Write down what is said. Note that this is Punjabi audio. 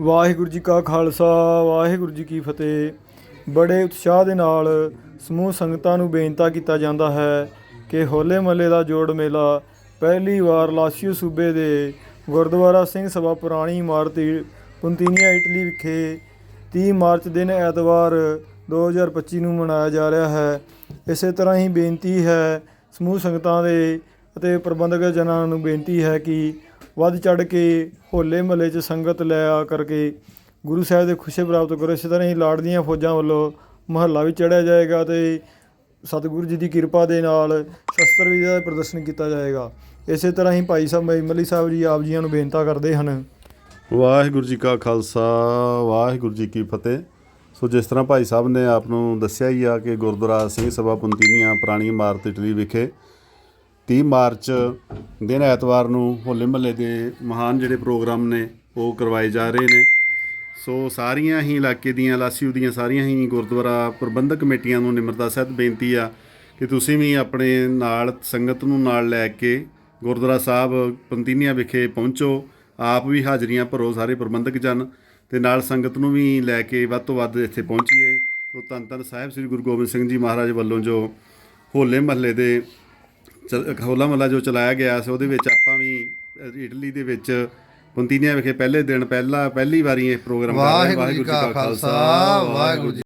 ਵਾਹਿਗੁਰੂ ਜੀ ਕਾ ਖਾਲਸਾ, ਵਾਹਿਗੁਰੂ ਜੀ ਕੀ ਫਤਿਹ। ਬੜੇ ਉਤਸ਼ਾਹ ਦੇ ਨਾਲ ਸਮੂਹ ਸੰਗਤਾਂ ਨੂੰ ਬੇਨਤੀ ਕੀਤਾ ਜਾਂਦਾ ਹੈ ਕਿ ਹੋਲੇ ਮਹੱਲੇ ਦਾ ਜੋੜ ਮੇਲਾ ਪਹਿਲੀ ਵਾਰ ਲਾਸੀਓ ਸੂਬੇ ਦੇ ਗੁਰਦੁਆਰਾ ਸਿੰਘ ਸਭਾ ਪੁਰਾਣੀ ਇਮਾਰਤ ਪੁੰਤੀਨੀਆ, ਇਟਲੀ ਵਿਖੇ 30 ਮਾਰਚ ਦਿਨ ਐਤਵਾਰ 2025 ਨੂੰ ਮਨਾਇਆ ਜਾ ਰਿਹਾ ਹੈ। ਇਸੇ ਤਰ੍ਹਾਂ ਹੀ ਬੇਨਤੀ ਹੈ ਸਮੂਹ ਸੰਗਤਾਂ ਦੇ ਅਤੇ ਪ੍ਰਬੰਧਕ ਜਨਾਂ ਨੂੰ ਬੇਨਤੀ ਹੈ ਕਿ ਵੱਧ ਚੜ ਕੇ ਹੋਲੇ ਮਹੱਲੇ 'ਚ ਸੰਗਤ ਲੈ ਆ ਕਰਕੇ ਗੁਰੂ ਸਾਹਿਬ ਦੇ ਖੁਸ਼ੀ ਪ੍ਰਾਪਤ ਕਰੋ। ਇਸੇ ਤਰ੍ਹਾਂ ਹੀ ਲਾੜਦੀਆਂ ਫੌਜਾਂ ਵੱਲੋਂ ਮਹੱਲਾ ਵੀ ਚੜ੍ਹਿਆ ਜਾਏਗਾ ਤੇ ਸਤਿਗੁਰੂ ਜੀ ਦੀ ਕਿਰਪਾ ਦੇ ਨਾਲ ਸ਼ਸਤਰ ਵਿਦਿਆ ਦਾ ਪ੍ਰਦਰਸ਼ਨ ਕੀਤਾ ਜਾਏਗਾ। ਇਸੇ ਤਰ੍ਹਾਂ ਹੀ ਭਾਈ ਸਾਹਿਬ ਮਲੀ ਸਾਹਿਬ ਜੀ ਆਪ ਜੀਆਂ ਨੂੰ ਬੇਨਤੀ ਕਰਦੇ ਹਨ। ਵਾਹਿਗੁਰੂ ਜੀ ਕਾ ਖਾਲਸਾ, ਵਾਹਿਗੁਰੂ ਜੀ ਕੀ ਫਤਿਹ। ਸੋ ਜਿਸ ਤਰ੍ਹਾਂ ਭਾਈ ਸਾਹਿਬ ਨੇ ਆਪ ਨੂੰ ਦੱਸਿਆ ਹੀ ਆ ਕਿ ਗੁਰਦੁਆਰਾ ਸਿੰਘ ਸਭਾ ਪੁੰਤੀਨੀਆਂ ਪੁਰਾਣੀ ਇਮਾਰਤ ਇਟਲੀ ਵਿਖੇ 30 ਮਾਰਚ ਦਿਨ ਐਤਵਾਰ ਨੂੰ ਹੋਲੇ ਮਹੱਲੇ ਦੇ ਮਹਾਨ ਜਿਹੜੇ ਪ੍ਰੋਗਰਾਮ ਨੇ, ਉਹ ਕਰਵਾਏ ਜਾ ਰਹੇ ਨੇ। ਸੋ ਸਾਰੀਆਂ ਹੀ ਇਲਾਕੇ ਦੀਆਂ, ਲਾਸੀੂ ਦੀਆਂ ਸਾਰੀਆਂ ਹੀ ਗੁਰਦੁਆਰਾ ਪ੍ਰਬੰਧਕ ਕਮੇਟੀਆਂ ਨੂੰ ਨਿਮਰਤਾ ਸਹਿਤ ਬੇਨਤੀ ਆ ਕਿ ਤੁਸੀਂ ਵੀ ਆਪਣੇ ਨਾਲ, ਸੰਗਤ ਨੂੰ ਨਾਲ ਲੈ ਕੇ ਗੁਰਦੁਆਰਾ ਸਾਹਿਬ ਪੰਤੀਨੀਆ ਵਿਖੇ ਪਹੁੰਚੋ। ਆਪ ਵੀ ਹਾਜ਼ਰੀਆਂ ਭਰੋ ਸਾਰੇ ਪ੍ਰਬੰਧਕ ਜਨ ਤੇ ਨਾਲ ਸੰਗਤ ਨੂੰ ਵੀ ਲੈ ਕੇ ਵੱਧ ਤੋਂ ਵੱਧ ਇੱਥੇ ਪਹੁੰਚੀਏ। ਤੋ ਧੰਨ ਧੰਨ ਸਾਹਿਬ ਸ੍ਰੀ ਗੁਰੂ ਗੋਬਿੰਦ ਸਿੰਘ ਜੀ ਮਹਾਰਾਜ ਵੱਲੋਂ ਜੋ ਹੋਲੇ ਮਹੱਲੇ ਦੇ ਹੋਲਾ ਮਹੱਲਾ ਜੋ ਚਲਾਇਆ ਗਿਆ ਸੀ ਉਹਦੇ ਵਿੱਚ ਆਪਾਂ ਵੀ ਇਟਲੀ ਦੇ ਵਿੱਚ ਪੁੰਤੀਨੀਆ ਵਿਖੇ ਪਹਿਲੇ ਦਿਨ ਪਹਿਲਾ ਪਹਿਲੀ ਵਾਰੀ ਇਹ ਪ੍ਰੋਗਰਾਮ ਕਰ ਰਹੇ ਹਾਂ। ਵਾਹਿਗੁਰੂ ਜੀ ਕਾ ਖਾਲਸਾ ਵਾਹਿਗੁਰੂ ਜੀ